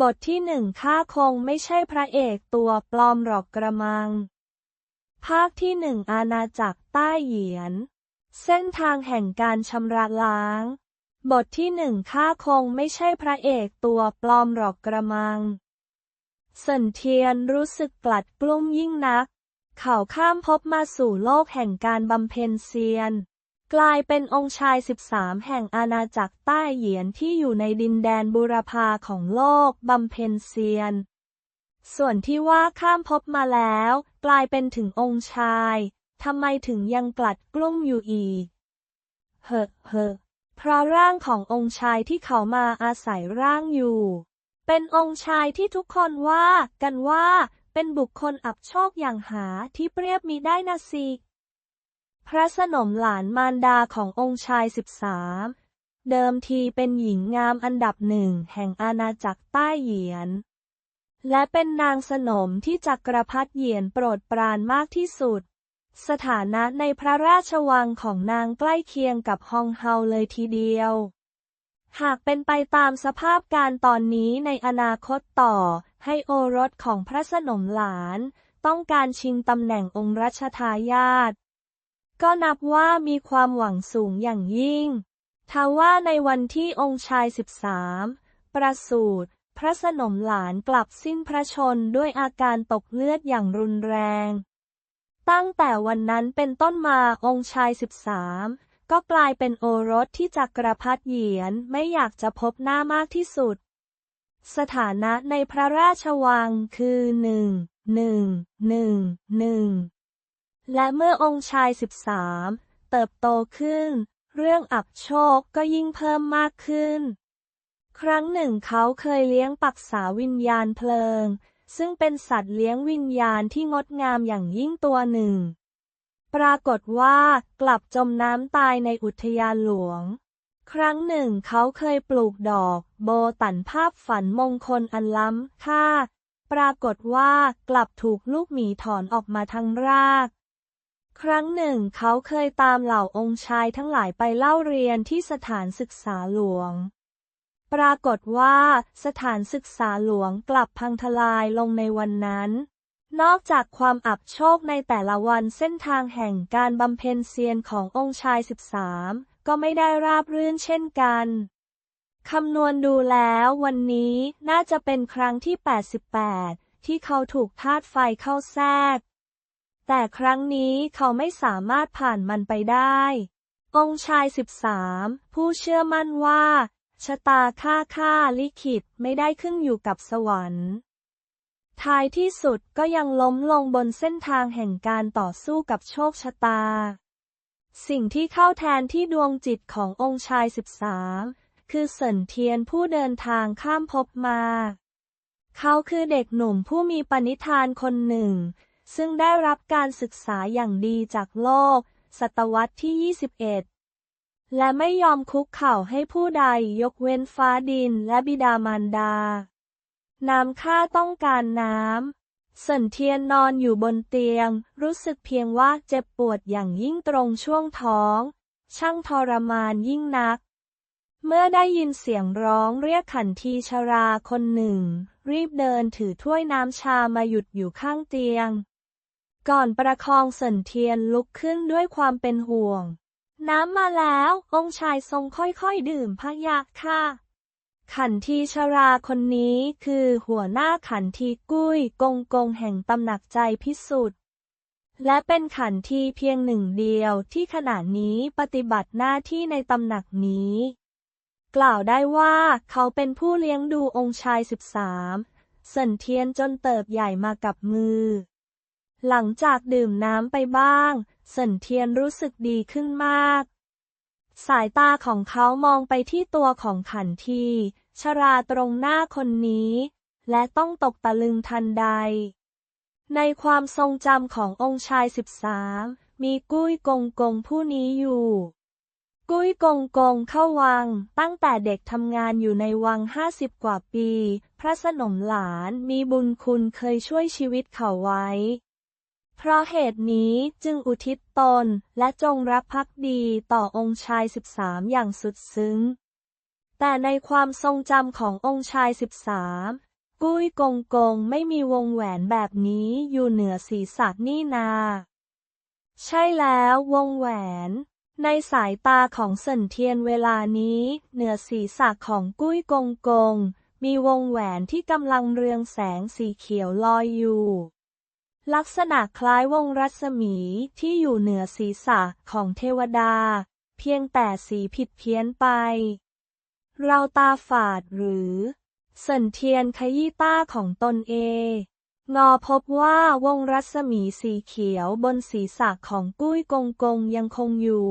บทที่หนึ่งข้าคงไม่ใช่พระเอกตัวปลอมหรอกกระมัง ภาคที่หนึ่งอาณาจักรใต้เหยียน เส้นทางแห่งการชำระล้าง บทที่หนึ่งข้าคงไม่ใช่พระเอกตัวปลอมหรอกกระมังเซินเทียนรู้สึกกลัดกลุ้มยิ่งนัก เขาข้ามภพมาสู่โลกแห่งการบำเพ็ญเซียน กลายเป็นองค์ชาย 13 แห่งอาณาจักรใต้เหยียนที่อยู่ในดินแดนบูรพาของโลกบำเพ็ญเซียน ส่วนที่ว่าข้ามภพมาแล้ว กลายเป็นถึงองค์ชายทำไมถึงยังกลัดกลุ้มอยู่อีก เฮ้อเฮ้อเพราะร่างขององค์ชายที่เขามาอาศัยร่างอยู่ เป็นองค์ชายที่ทุกคนว่ากันว่า เป็นบุคคลอับโชคอย่างหาที่เปรียบมีได้นะสิ ระสนมหลานมารดาขององค์ชายสิบสามเดิมทีเป็นหญิงงามอันดับหนึ่งแห่งอาณาจักรใต้เหยียน และเป็นนางสนมที่จักรพรรดิเหยียนโปรดปรานมากที่สุด สถานะในพระราชวังของนางใกล้เคียงกับฮองเฮาเลยทีเดียว หากเป็นไปตามสภาพการตอนนี้ในอนาคตต่อให้โอรสของพระสนมหลาน ต้องการชิงตำแหน่งองค์รัชทายาท ก็นับว่ามีความหวังสูงอย่างยิ่ง ทว่าในวันที่องค์ชายสิบสามประสูติพระสนมหลานกลับสิ้นพระชนด้วยอาการตกเลือดอย่างรุนแรง ตั้งแต่วันนั้นเป็นต้นมาองค์ชายสิบสามก็กลายเป็นโอรสที่จักรพรรดิเหยียนไม่อยากจะพบหน้ามากที่สุด สถานะในพระราชวังคือหนึ่งหนึ่งหนึ่งหนึ่ง และเมื่อองค์ชายสิบสามเติบโตขึ้น เรื่องอับโชคก็ยิ่งเพิ่มมากขึ้น ครั้งหนึ่งเขาเคยเลี้ยงปักษาวิญญาณเพลิง ซึ่งเป็นสัตว์เลี้ยงวิญญาณที่งดงามอย่างยิ่งตัวหนึ่ง ปรากฏว่ากลับจมน้ำตายในอุทยานหลวง ครั้งหนึ่งเขาเคยปลูกดอก โบตันภาพฝันมงคลอันล้ำค่า ปรากฏว่ากลับถูกลูกหมีถอนออกมาทั้งราก ครั้งหนึ่งเขาเคยตามเหล่าองค์ชายทั้งหลายไปเล่าเรียนที่สถานศึกษาหลวง ปรากฏว่าสถานศึกษาหลวงกลับพังทลายลงในวันนั้น นอกจากความอับโชคในแต่ละวันเส้นทางแห่งการบำเพ็ญเซียนขององค์ชายสิบสามก็ไม่ได้ราบรื่นเช่นกันคำนวณดูแล้ววันนี้น่าจะเป็นครั้งที่ 88 ที่เขาถูกธาตุไฟเข้าแทรก แต่ครั้งนี้เขาไม่สามารถผ่านมันไปได้ องค์ชาย 13 ผู้เชื่อมั่นว่า ชะตาค่าค่าลิขิตไม่ได้ขึ้นอยู่กับสวรรค์ท้ายที่สุดก็ยังล้มลงบนเส้นทางแห่งการต่อสู้กับโชคชะตา สิ่งที่เข้าแทนที่ดวงจิตขององค์ชาย 13 คือเสินเทียนผู้เดินทางข้ามภพมา เขาคือเด็กหนุ่มผู้มีปณิธานคนหนึ่ง ซึ่งได้รับการศึกษาอย่างดีจากโลก ศตวรรษที่ 21 และไม่ยอมคุกเข่าให้ผู้ใดยกเว้นฟ้าดินและบิดามารดา น้ำข้าต้องการน้ำเสินเทียนนอนอยู่บนเตียง รู้สึกเพียงว่าเจ็บปวดอย่างยิ่งตรงช่วงท้อง ช่างทรมานยิ่งนักเมื่อได้ยินเสียงร้องเรียกขันทีชราคนหนึ่ง รีบเดินถือถ้วยน้ำชามาหยุดอยู่ข้างเตียง ก่อนประคองเสินเทียนลุกขึ้นด้วยความเป็นห่วง น้ำมาแล้ว องค์ชายทรงค่อยๆดื่มพะยะค่ะ ขันทีชราคนนี้คือหัวหน้าขันทีกุ้ยกงกงแห่งตำหนักใจพิสุทธิ์และเป็นขันทีเพียงหนึ่งเดียวที่ขณะนี้ปฏิบัติหน้าที่ในตำหนักนี้ กล่าวได้ว่าเขาเป็นผู้เลี้ยงดูองค์ชายสิบสามเสินเทียนจนเติบใหญ่มากับมือ หลังจากดื่มน้ำไปบ้าง เสินเทียนรู้สึกดีขึ้นมาก สายตาของเขามองไปที่ตัวของขันที ชราตรงหน้าคนนี้ และต้องตกตะลึงทันใด ในความทรงจำขององค์ชายสิบสามมีกุ้ยกงกงผู้นี้อยู่ กุ้ยกงกงเข้าวัง ตั้งแต่เด็กทำงานอยู่ในวังห้าสิบกว่าปี พระสนมหลานมีบุญคุณเคยช่วยชีวิตเขาไว้ เพราะเหตุนี้จึงอุทิศตนและจงรักภักดีต่อองค์ชายสิบสามอย่างสุดซึ้ง แต่ในความทรงจำขององค์ชายสิบสามกุ้ยกงกงไม่มีวงแหวนแบบนี้อยู่เหนือศีรษะนี่นา ใช่แล้ววงแหวน ในสายตาของเสินเทียนเวลานี้ เหนือศีรษะของกุ้ยกงกง มีวงแหวนที่กำลังเรืองแสงสีเขียวลอยอยู่ ลักษณะคล้ายวงรัศมีที่อยู่เหนือศีรษะของเทวดา เพียงแต่สีผิดเพี้ยนไป เราตาฝาดหรือเสินเทียนขยี้ต้าของตนเอง งอพบว่าวงรัศมีสีเขียวบนศีรษะของกุ้ยกงกงยังคงอยู่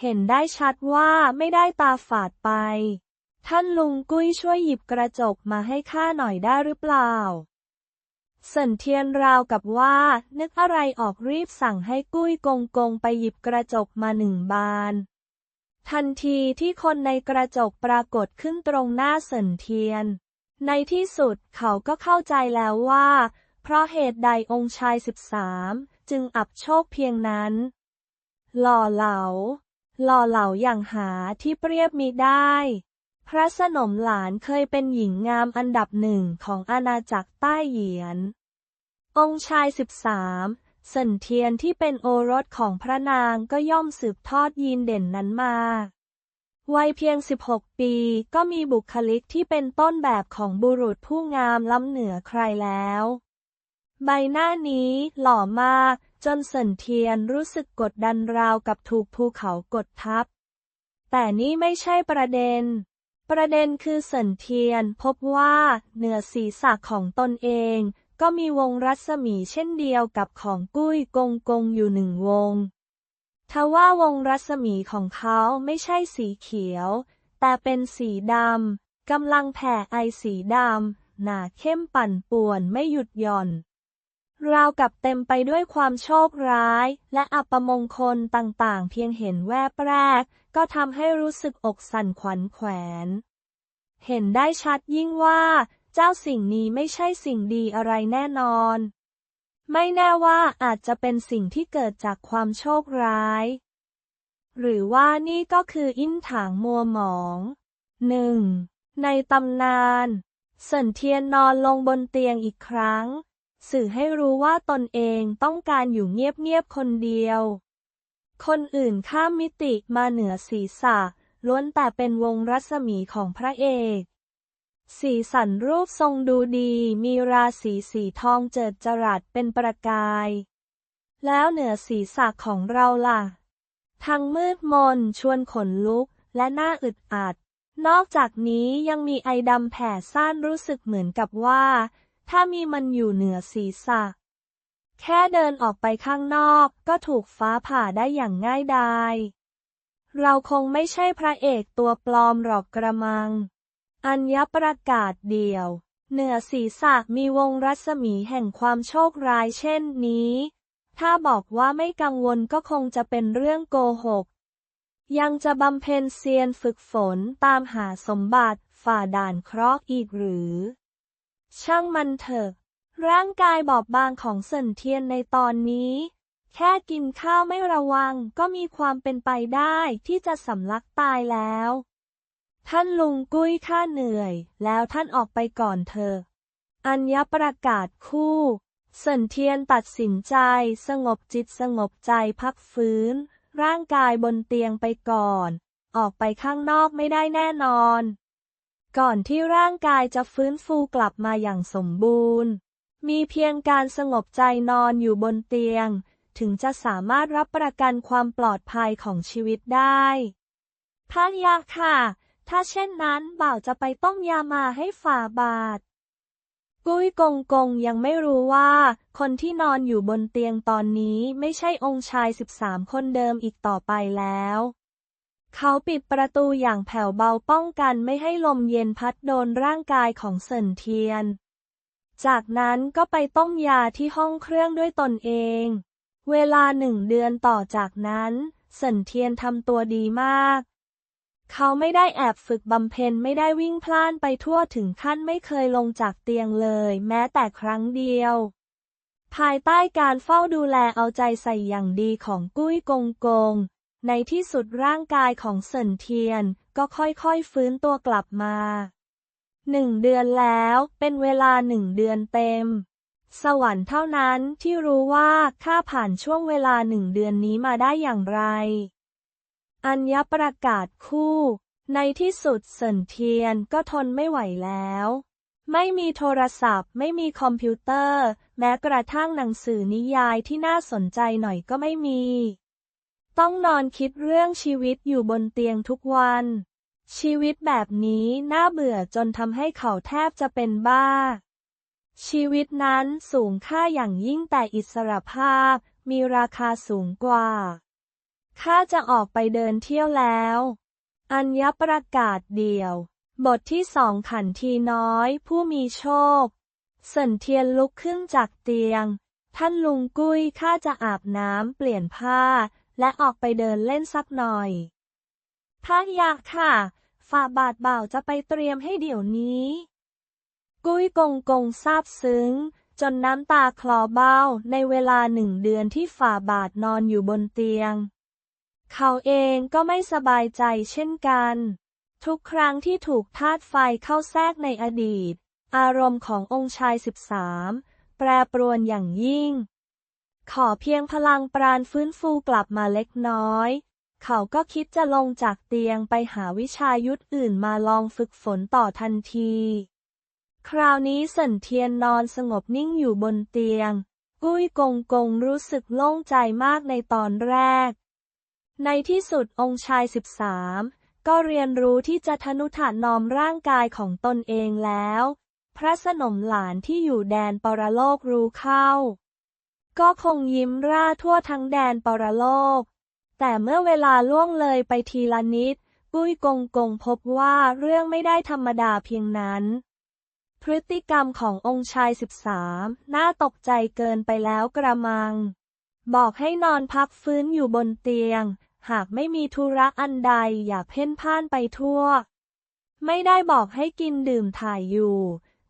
เห็นได้ชัดว่าไม่ได้ตาฝาดไป ท่านลุงกุ้ยช่วยหยิบกระจกมาให้ข้าหน่อยได้หรือเปล่า เสินเทียนราวกับว่า นึกอะไรออกรีบสั่งให้กุ้ยกงกงไปหยิบกระจกมาหนึ่งบาน ทันทีที่คนในกระจกปรากฏขึ้นตรงหน้าเสินเทียน ในที่สุดเขาก็เข้าใจแล้วว่า เพราะเหตุใดองค์ชายสิบสามจึงอับโชคเพียงนั้น หล่อเหลา หล่อเหลาอย่างหาที่เปรียบมิได้ พระสนมหลานเคยเป็นหญิงงามอันดับหนึ่งของอาณาจักรใต้เหยียน องค์ชายสิบสามเสินเทียนที่เป็นโอรสของพระนางก็ย่อมสืบทอดยีนเด่นนั้นมา วัยเพียง 16 ปีก็มีบุคลิกที่เป็นต้นแบบของบุรุษผู้งามล้ำเหนือใครแล้ว ใบหน้านี้หล่อมากจนเสินเทียนรู้สึกกดดันราวกับถูกภูเขากดทับ แต่นี่ไม่ใช่ประเด็น ประเด็นคือเสินเทียนพบว่าเหนือศีรษะของตนเอง ก็มีวงรัศมีเช่นเดียวกับของกุ้ยกงกงอยู่หนึ่งวง ทว่าวงรัศมีของเขาไม่ใช่สีเขียว แต่เป็นสีดำกำลังแผ่ไอสีดำหนาเข้มปั่นป่วนไม่หยุดหย่อน ราวกับเต็มไปด้วยความโชคร้าย และอัปมงคลต่างๆ เพียงเห็นแวบแรก ก็ทำให้รู้สึกอกสั่นขวัญแขวน เห็นได้ชัดยิ่งว่า เจ้าสิ่งนี้ไม่ใช่สิ่งดีอะไรแน่นอน ไม่แน่ว่าอาจจะเป็นสิ่งที่เกิดจากความโชคร้าย หรือว่านี่ก็คืออินถางมัวหมองหนึ่งในตำนานเสินเทียนนอนลงบนเตียงอีกครั้ง สื่อให้รู้ว่าตนเองต้องการอยู่เงียบๆคนเดียว คนอื่นข้ามมิติมาเหนือศีรษะล้วนแต่เป็นวงรัศมีของพระเอก สีสันรูปทรงดูดี มีราศีสีทองเจิดจรัสเป็นประกาย แล้วเหนือศีรษะของเราล่ะ ทั้งมืดมนชวนขนลุกและน่าอึดอัด นอกจากนี้ยังมีไอดำแผ่ซ่านรู้สึกเหมือนกับว่า ถ้ามีมันอยู่เหนือศีรษะ แค่เดินออกไปข้างนอกก็ถูกฟ้าผ่าได้อย่างง่ายดาย เราคงไม่ใช่พระเอกตัวปลอมหรอกกระมัง อัญญประกาศเดียว เหนือศีรษะมีวงรัศมีแห่งความโชคร้ายเช่นนี้ ถ้าบอกว่าไม่กังวลก็คงจะเป็นเรื่องโกหก ยังจะบำเพ็ญเซียนฝึกฝนตามหาสมบัติฝ่าด่านเคราะห์อีกหรือ ช่างมันเถอะ ร่างกายบอบบางของเสินเทียนในตอนนี้ แค่กินข้าวไม่ระวังก็มีความเป็นไปได้ที่จะสำลักตายแล้ว ท่านลุงกุ้ยข้าเหนื่อย แล้วท่านออกไปก่อนเถอะอัญญประกาศคู่เสินเทียนตัดสินใจ สงบจิตสงบใจพักฟื้น ร่างกายบนเตียงไปก่อน ออกไปข้างนอกไม่ได้แน่นอน ก่อนที่ร่างกายจะฟื้นฟูกลับมาอย่างสมบูรณ์ มีเพียงการสงบใจนอนอยู่บนเตียง ถึงจะสามารถรับประกันความปลอดภัยของชีวิตได้พระยาค่ะ ถ้าเช่นนั้นบ่าวจะไปต้มยามาให้ฝ่าบาท กุ้ยกงกงยังไม่รู้ว่า คนที่นอนอยู่บนเตียงตอนนี้ไม่ใช่องค์ชายสิบสามคนเดิมอีกต่อไปแล้ว เขาปิดประตูอย่างแผ่วเบาป้องกันไม่ให้ลมเย็นพัดโดนร่างกายของเสินเทียน จากนั้นก็ไปต้มยาที่ห้องเครื่องด้วยตนเอง เวลาหนึ่งเดือนต่อจากนั้นเสินเทียนทำตัวดีมาก เขาไม่ได้แอบฝึกบำเพ็ญไม่ได้วิ่งพล่านไปทั่วถึงขั้นไม่เคยลงจากเตียงเลย แม้แต่ครั้งเดียว ภายใต้การเฝ้าดูแลเอาใจใส่อย่างดีของกุ้ยกงกง ในที่สุดร่างกายของเสินเทียนก็ค่อยๆฟื้นตัวกลับมาหนึ่งเดือนแล้วเป็นเวลาหนึ่งเดือนเต็ม สวรรค์เท่านั้นที่รู้ว่าข้าผ่านช่วงเวลาหนึ่งเดือนนี้มาได้อย่างไร อัญญประกาศคู่ ในที่สุดเสินเทียนก็ทนไม่ไหวแล้ว ไม่มีโทรศัพท์ ไม่มีคอมพิวเตอร์ แม้กระทั่งหนังสือนิยายที่น่าสนใจหน่อยก็ไม่มี ต้องนอนคิดเรื่องชีวิตอยู่บนเตียงทุกวัน ชีวิตแบบนี้น่าเบื่อจนทำให้เขาแทบจะเป็นบ้า ชีวิตนั้นสูงค่าอย่างยิ่งแต่อิสรภาพมีราคาสูงกว่า ข้าจะออกไปเดินเที่ยวแล้ว อัญญประกาศเดี่ยว บทที่สองขันทีน้อยผู้มีโชค เสินเทียนลุกขึ้นจากเตียง ท่านลุงกุ้ยข้าจะอาบน้ำเปลี่ยนผ้า และออกไปเดินเล่นสักหน่อยถ้าอยากค่ะ ฝ่าบาทบ่าวจะไปเตรียมให้เดี๋ยวนี้ กุ้ยกงกงซาบซึ้ง จนน้ำตาคลอเบ้าในเวลาหนึ่งเดือนที่ฝ่าบาทนอนอยู่บนเตียง เขาเองก็ไม่สบายใจเช่นกัน ทุกครั้งที่ถูกธาตุไฟเข้าแทรกในอดีต อารมณ์ขององค์ชายสิบสามแปรปรวนอย่างยิ่ง ขอเพียงพลังปราณฟื้นฟูกลับมาเล็กน้อย เขาก็คิดจะลงจากเตียงไปหาวิชายุทธอื่นมาลองฝึกฝนต่อทันที คราวนี้สินเทียนนอนสงบนิ่งอยู่บนเตียง กุ้ยกงกงรู้สึกโล่งใจมากในตอนแรก ในที่สุดองค์ชายสิบสามก็เรียนรู้ที่จะทนุถนอมร่างกายของตนเองแล้ว พระสนมหลานที่อยู่แดนปรโลกรู้เข้า ก็คงยิ้มร่าทั่วทั้งแดนปรโลก แต่เมื่อเวลาล่วงเลยไปทีละนิด กุ้ยกงกงพบว่าเรื่องไม่ได้ธรรมดาเพียงนั้น พฤติกรรมขององค์ชายสิบสามน่าตกใจเกินไปแล้วกระมัง บอกให้นอนพักฟื้นอยู่บนเตียง หากไม่มีธุระอันใดอย่าเพ่นพ่านไปทั่ว ไม่ได้บอกให้กินดื่มถ่ายอยู่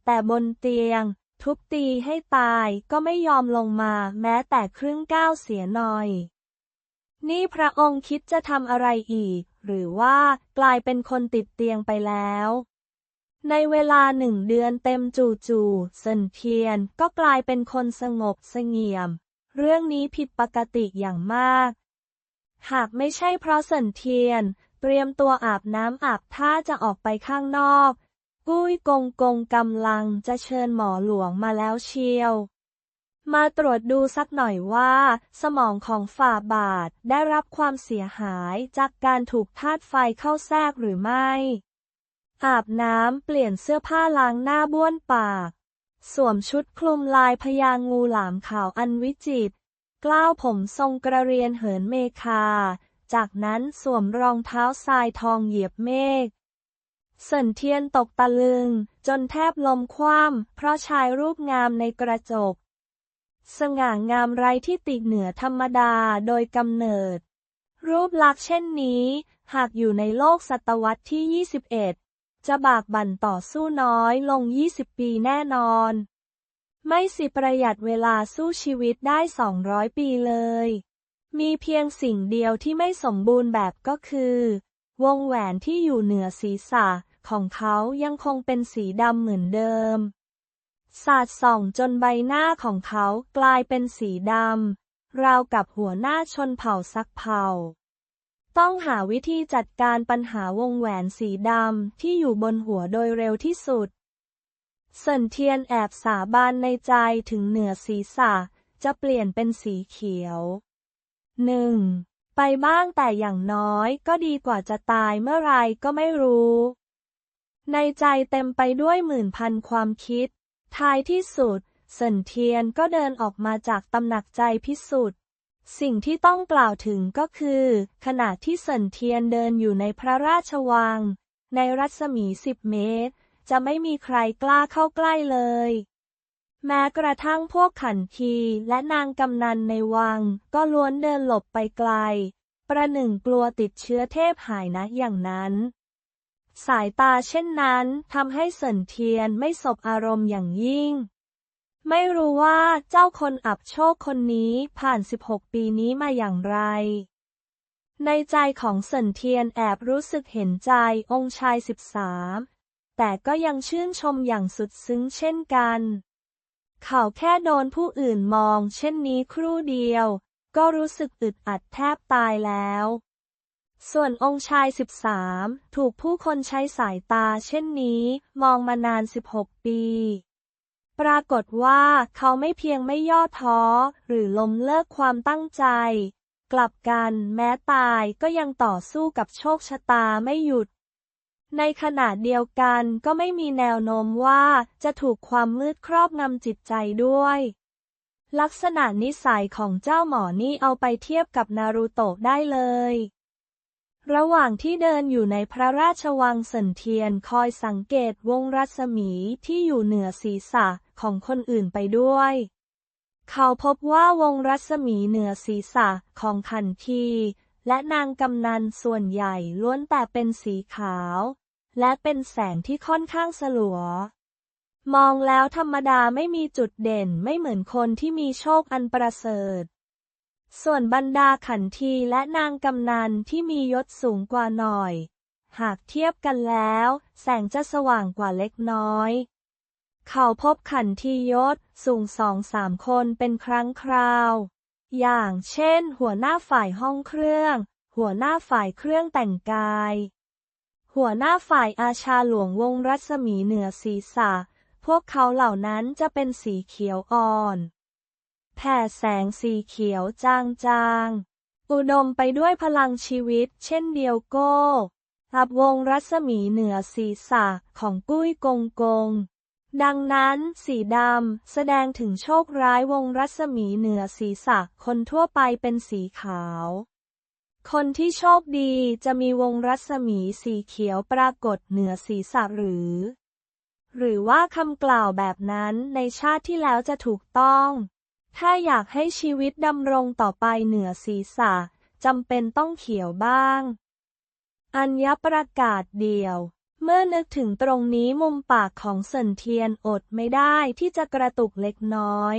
แต่บนเตียง ทุบตีให้ตายก็ไม่ยอมลงมาแม้แต่ครึ่งก้าวเสียหน่อย นี่พระองค์คิดจะทำอะไรอีก หรือว่ากลายเป็นคนติดเตียงไปแล้ว ในเวลาหนึ่งเดือนเต็มจู่ๆเซนเทียนก็กลายเป็นคนสงบเสงี่ยม เรื่องนี้ผิดปกติอย่างมาก หากไม่ใช่เพราะเซินเทียน เตรียมตัวอาบน้ำอาบท่าจะออกไปข้างนอก กุ้ยกงกงกำลังจะเชิญหมอหลวงมาแล้วเชียว มาตรวจดูสักหน่อยว่า สมองของฝ่าบาทได้รับความเสียหายจากการถูกธาตุไฟเข้าแทรกหรือไม่ อาบน้ำเปลี่ยนเสื้อผ้าล้างหน้าบ้วนปาก สวมชุดคลุมลายพญางูหลามขาวอันวิจิตร กล้าวผมทรงกระเรียนเหินเมคา จากนั้นสวมรองเท้าทรายทองเหยียบเมฆเสินเทียนตกตะลึง จนแทบลมคว่ำเพราะชายรูปงามในกระจก สง่างามไร้ที่ติเหนือธรรมดาโดยกำเนิด รูปลักษณ์เช่นนี้ หากอยู่ในโลกศตวรรษที่ 21 จะบากบั่นต่อสู้น้อยลง 20 ปีแน่นอน ไม่สิประหยัดเวลาสู้ชีวิตได้ 200 ปีเลย มีเพียงสิ่งเดียวที่ไม่สมบูรณ์แบบก็คือ วงแหวนที่อยู่เหนือศีรษะของเขายังคงเป็นสีดำเหมือนเดิม สาดส่องจนใบหน้าของเขากลายเป็นสีดำราวกับหัวหน้าชนเผ่าซักเผ่า ต้องหาวิธีจัดการปัญหาวงแหวนสีดำที่อยู่บนหัวโดยเร็วที่สุด เซินเทียนแอบสาบานในใจถึงเหนือศีรษะ จะเปลี่ยนเป็นสีเขียวหนึ่งไปบ้างแต่อย่างน้อยก็ดีกว่าจะตายเมื่อไรก็ไม่รู้ ในใจเต็มไปด้วยหมื่นพันความคิด ท้ายที่สุด เซินเทียนก็เดินออกมาจากตำหนักใจพิสุทธิ์สิ่งที่ต้องกล่าวถึงก็คือ ขณะที่เซินเทียนเดินอยู่ในพระราชวัง ในรัศมีสิบเมตร จะไม่มีใครกล้าเข้าใกล้เลย แม้กระทั่งพวกขันทีและนางกำนันในวัง ก็ล้วนเดินหลบไปไกล ประหนึ่งกลัวติดเชื้อเทพหายนะอย่างนั้น สายตาเช่นนั้นทำให้เสินเทียนไม่สบอารมณ์อย่างยิ่ง ไม่รู้ว่าเจ้าคนอับโชคคนนี้ผ่าน 16 ปีนี้มาอย่างไรในใจของเสินเทียนแอบรู้สึกเห็นใจองค์ชายสิบสาม แต่ก็ยังชื่นชมอย่างสุดซึ้งเช่นกัน เขาแค่โดนผู้อื่นมองเช่นนี้ครู่เดียว ก็รู้สึกอึดอัดแทบตายแล้ว ส่วนองค์ชายสิบสามถูกผู้คนใช้สายตาเช่นนี้มองมานานสิบหกปีปรากฏว่าเขาไม่เพียงไม่ย่อท้อ หรือล้มเลิกความตั้งใจ กลับกันแม้ตายก็ยังต่อสู้กับโชคชะตาไม่หยุด ในขณะเดียวกันก็ไม่มีแนวโน้มว่าจะถูกความมืดครอบงำจิตใจด้วย ลักษณะนิสัยของเจ้าหมอนี่เอาไปเทียบกับนารูโตะได้เลย ระหว่างที่เดินอยู่ในพระราชวังเสินเทียนคอยสังเกตวงรัศมีที่อยู่เหนือศีรษะของคนอื่นไปด้วย เขาพบว่าวงรัศมีเหนือศีรษะของขันที และนางกำนันส่วนใหญ่ล้วนแต่เป็นสีขาว และเป็นแสงที่ค่อนข้างสลัว มองแล้วธรรมดาไม่มีจุดเด่นไม่เหมือนคนที่มีโชคอันประเสริฐ ส่วนบรรดาขันทีและนางกำนันที่มียศสูงกว่าหน่อย หากเทียบกันแล้ว แสงจะสว่างกว่าเล็กน้อย เขาพบขันทียศสูงสองสามคนเป็นครั้งคราว อย่างเช่น หัวหน้าฝ่ายห้องเครื่อง หัวหน้าฝ่ายเครื่องแต่งกาย หัวหน้าฝ่ายอาชาหลวงวงรัศมีเหนือศีรษะ พวกเขาเหล่านั้นจะเป็นสีเขียวอ่อน แผ่แสงสีเขียวจางๆ อุดมไปด้วยพลังชีวิต เช่นเดียวโก้รับวงรัศมีเหนือศีรษะของกุ้ยกงกง ดังนั้น สีดำ แสดงถึงโชคร้ายวงรัศมีเหนือศีรษะคนทั่วไปเป็นสีขาว คนที่โชคดีจะมีวงรัศมีสีเขียวปรากฏเหนือศีรษะหรือ หรือว่าคำกล่าวแบบนั้นในชาติที่แล้วจะถูกต้อง ถ้าอยากให้ชีวิตดำรงต่อไปเหนือศีรษะจำเป็นต้องเขียวบ้าง อัญญประกาศเดียว เมื่อนึกถึงตรงนี้มุมปากของเสินเทียนอดไม่ได้ที่จะกระตุกเล็กน้อย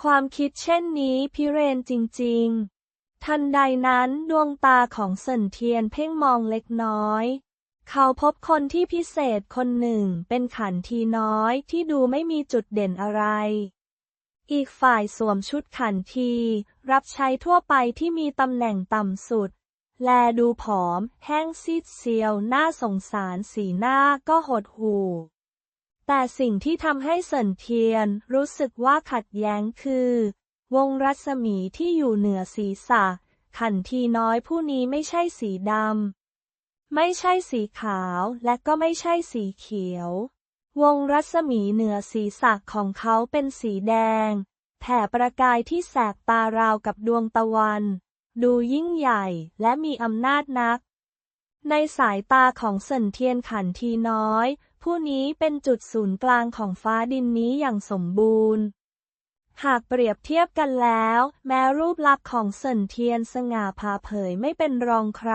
ความคิดเช่นนี้พิเรนจริง ๆ ทันใดนั้นดวงตาของเสินเทียนเพ่งมองเล็กน้อย เขาพบคนที่พิเศษคนหนึ่งเป็นขันทีน้อยที่ดูไม่มีจุดเด่นอะไร อีกฝ่ายสวมชุดขันที รับใช้ทั่วไปที่มีตำแหน่งต่ำสุด แลดูผอม แห้งซีดเซียว น่าสงสารสีหน้าก็หดหู่ แต่สิ่งที่ทำให้เสินเทียนรู้สึกว่าขัดแย้งคือ วงรัศมีที่อยู่เหนือศีรษะ ขันทีน้อยผู้นี้ไม่ใช่สีดำ ไม่ใช่สีขาวและก็ไม่ใช่สีเขียว วงรัศมีเหนือศีรษะของเขาเป็นสีแดง แผ่ประกายที่แสบตาราวกับดวงตะวัน ดูยิ่งใหญ่และมีอำนาจนัก ในสายตาของเสินเทียนขันทีน้อย ผู้นี้เป็นจุดศูนย์กลางของฟ้าดินนี้อย่างสมบูรณ์ หากเปรียบเทียบกันแล้ว แม้รูปลักษณ์ของเสินเทียนสง่าผ่าเผยไม่เป็นรองใคร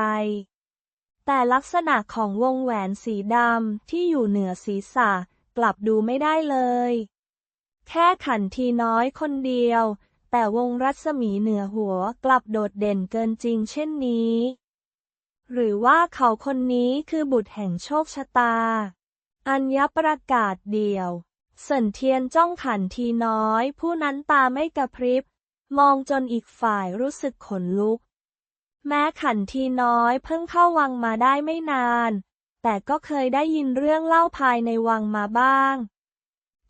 แต่ลักษณะของวงแหวนสีดำที่อยู่เหนือศีรษะกลับดูไม่ได้เลย แค่ขันทีน้อยคนเดียว แต่วงรัศมีเหนือหัวกลับโดดเด่นเกินจริงเช่นนี้ หรือว่าเขาคนนี้คือบุตรแห่งโชคชะตา อัญญประกาศเดียวเสินเทียนจ้องขันทีน้อย ผู้นั้นตาไม่กระพริบ มองจนอีกฝ่ายรู้สึกขนลุก แม้ขันทีน้อยเพิ่งเข้าวังมาได้ไม่นาน แต่ก็เคยได้ยินเรื่องเล่าภายในวังมาบ้าง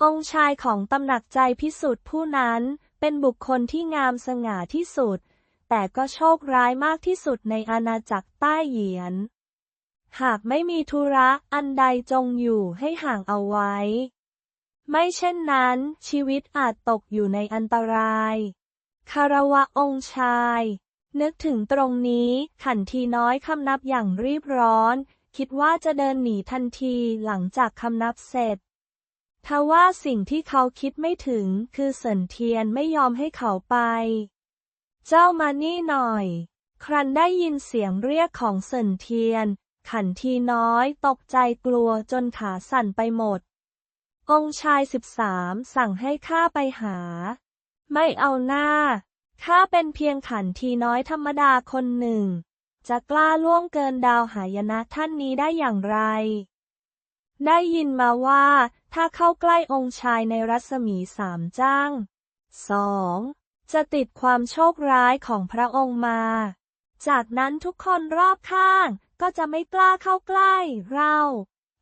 องค์ชายของตำหนักใจพิสุทธิ์ผู้นั้น เป็นบุคคลที่งามสง่าที่สุด แต่ก็โชคร้ายมากที่สุดในอาณาจักรใต้เหยียน หากไม่มีธุระอันใดจงอยู่ให้ห่างเอาไว้ ไม่เช่นนั้นชีวิตอาจตกอยู่ในอันตราย คารวะองค์ชาย นึกถึงตรงนี้ขันทีน้อยคำนับอย่างรีบร้อน คิดว่าจะเดินหนีทันทีหลังจากคำนับเสร็จ ทว่าสิ่งที่เขาคิดไม่ถึงคือเสินเทียนไม่ยอมให้เขาไป เจ้ามานี่หน่อย ครันได้ยินเสียงเรียกของเสินเทียน ขันทีน้อยตกใจกลัวจนขาสั่นไปหมด องชายสิบสามสั่งให้ข้าไปหา ไม่เอาหน้า ข้าเป็นเพียงขันทีน้อยธรรมดาคนหนึ่ง จะกล้าล่วงเกินดาวหายนะท่านนี้ได้อย่างไร ได้ยินมาว่า ถ้าเข้าใกล้องค์ชายในรัศมีสามจ้างสองจะติดความโชคร้ายของพระองค์มา จากนั้นทุกคนรอบข้างก็จะไม่กล้าเข้าใกล้เรา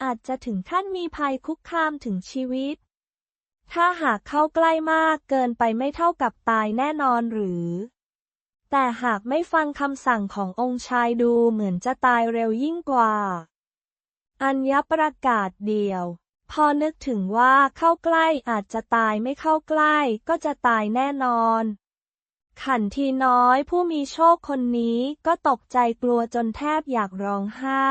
อาจจะถึงขั้นมีภัยคุกคามถึงชีวิต ถ้าหากเข้าใกล้มากเกินไปไม่เท่ากับตายแน่นอนหรือ แต่หากไม่ฟังคำสั่งขององค์ชายดูเหมือนจะตายเร็วยิ่งกว่า อัญญประกาศเดียว พอนึกถึงว่าเข้าใกล้อาจจะตายไม่เข้าใกล้ก็จะตายแน่นอน ขันทีน้อยผู้มีโชคคนนี้ก็ตกใจกลัวจนแทบอยากร้องไห้